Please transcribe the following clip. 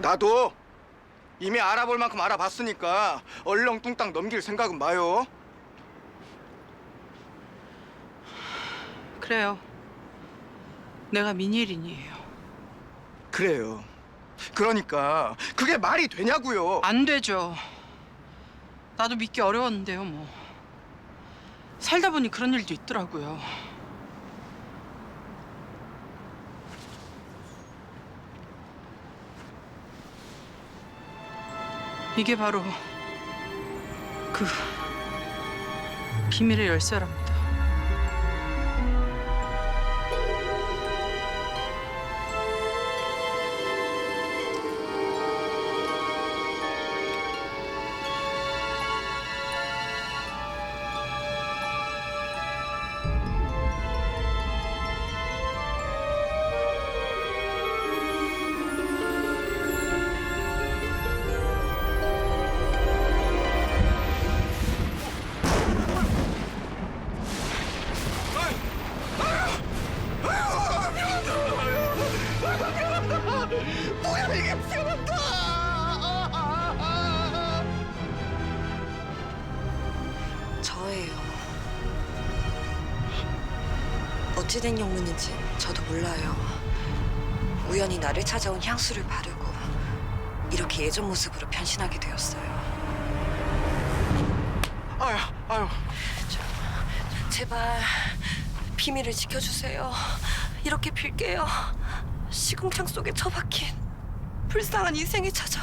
나도 이미 알아볼 만큼 알아봤으니까 얼렁뚱땅 넘길 생각은 마요. 그래요. 내가 민예린이에요. 그래요. 그러니까 그게 말이 되냐고요. 안 되죠. 나도 믿기 어려웠는데요, 뭐. 살다 보니 그런 일도 있더라고요. 이게 바로 그 비밀의 열쇠랍니다. 뭐야 이게 미안하다. 저예요. 어찌된 영문인지 저도 몰라요. 우연히 나를 찾아온 향수를 바르고 이렇게 예전 모습으로 변신하게 되었어요. 아유 아유 제발 비밀을 지켜주세요. 이렇게 빌게요. 시궁창 속에 처박힌 불쌍한 인생이 찾아